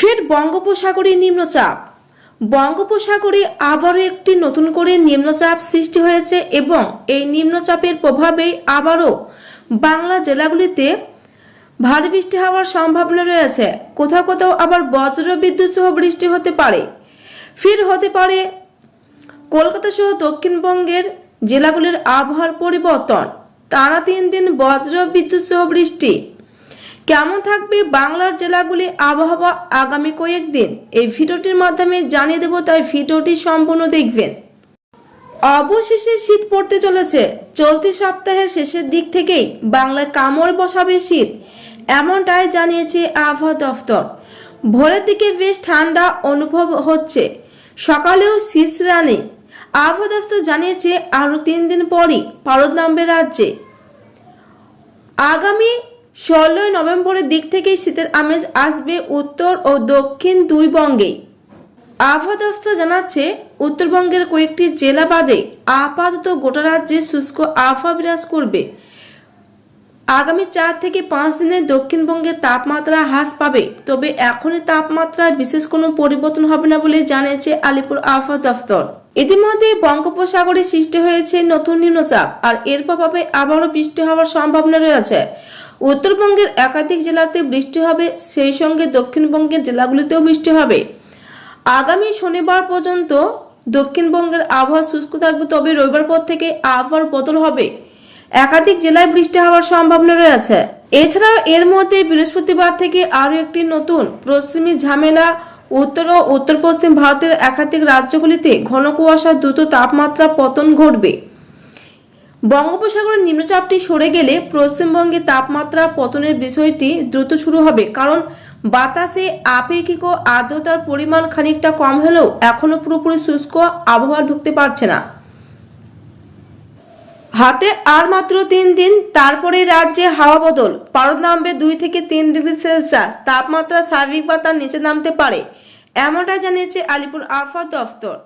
ফের বঙ্গোপসাগরে নিম্নচাপ। বঙ্গোপসাগরে আবারও একটি নতুন করে নিম্নচাপ সৃষ্টি হয়েছে এবং এই নিম্নচাপের প্রভাবে আবারও বাংলা জেলাগুলিতে ভারী বৃষ্টি হওয়ার সম্ভাবনা রয়েছে। কোথাও কোথাও আবার বজ্র বিদ্যুৎ সহ বৃষ্টি হতে পারে। ফির হতে পারে কলকাতা সহ দক্ষিণবঙ্গের জেলাগুলির আবহাওয়ার পরিবর্তন। টানা তিন দিন বজ্র বিদ্যুৎ সহ বৃষ্টি। কেমন থাকবে বাংলার জেলাগুলি আবহাওয়া আগামী কয়েকদিন এই ভিডিওটির মাধ্যমে জানিয়ে দেব, তাই ভিডিওটি সম্পূর্ণ দেখবেন। অবশেষে শীত পড়তে চলেছে। চলতি সপ্তাহের শেষের দিক থেকেই বাংলায় কামড় বসাবে শীত, এমনটাই জানিয়েছে আবহাওয়া দফতর। ভোরের দিকে বেশ ঠান্ডা অনুভব হচ্ছে। সকালেও শীত শীতরানি আবহাওয়া দফতর জানিয়েছে, আরও তিন দিন পরই পারদ নামবে রাজ্যে। আগামী ষোলোই নভেম্বরের দিক থেকেই শীতের আমেজ আসবে উত্তর ও দক্ষিণ দুই বঙ্গেই। আবহাওয়া দফতর জানাচ্ছে, উত্তরবঙ্গের কয়েকটি জেলা বাদে আপাতত গোটা রাজ্যে শুষ্ক আবহাওয়া বিরাজ করবে। আগামী চার থেকে পাঁচ দিনে দক্ষিণবঙ্গের তাপমাত্রা হ্রাস পাবে, তবে এখনই তাপমাত্রায় বিশেষ কোনো পরিবর্তন হবে না বলে জানিয়েছে আলিপুর আবহাওয়া দফতর ইতিমধ্যে বঙ্গোপসাগরে সৃষ্টি হয়েছে নতুন নিম্নচাপ, আর এর প্রভাবে আবারও বৃষ্টি হওয়ার সম্ভাবনা রয়েছে। উত্তরবঙ্গের একাধিক জেলাতে বৃষ্টি হবে, সেই সঙ্গে দক্ষিণবঙ্গের জেলাগুলিতেও বৃষ্টি হবে। আগামী শনিবার পর্যন্ত দক্ষিণবঙ্গের আবহাওয়া শুষ্ক থাকবে, তবে রবিবার পর থেকে আবহাওয়ার বদল হবে। একাধিক জেলায় বৃষ্টি হওয়ার সম্ভাবনা রয়েছে। এছাড়াও এর মধ্যে বৃহস্পতিবার থেকে আরও একটি নতুন পশ্চিমী ঝামেলা উত্তর ও উত্তর পশ্চিম ভারতের একাধিক রাজ্যগুলিতে ঘন কুয়াশার দ্রুত তাপমাত্রা পতন ঘটবে। বঙ্গোপসাগরের নিম্নচাপটি সরে গেলে পশ্চিমবঙ্গে তাপমাত্রা পতনের বিষয়টি দ্রুত শুরু হবে, কারণ বাতাসে আপেক্ষিক আর্দ্রতার পরিমাণ খানিকটা কম হলেও এখনও পুরোপুরি শুষ্ক আবহাওয়া ঢুকতে পারছে না। হাতে আর মাত্র তিন দিন, তারপরে রাজ্যে হাওয়া বদল। পারদ নামবে দুই থেকে তিন ডিগ্রি সেলসিয়াস। তাপমাত্রা স্বাভাবিক বা তার নিচে নামতে পারে, এমনটা জানিয়েছে আলিপুর আবহাওয়া দফতর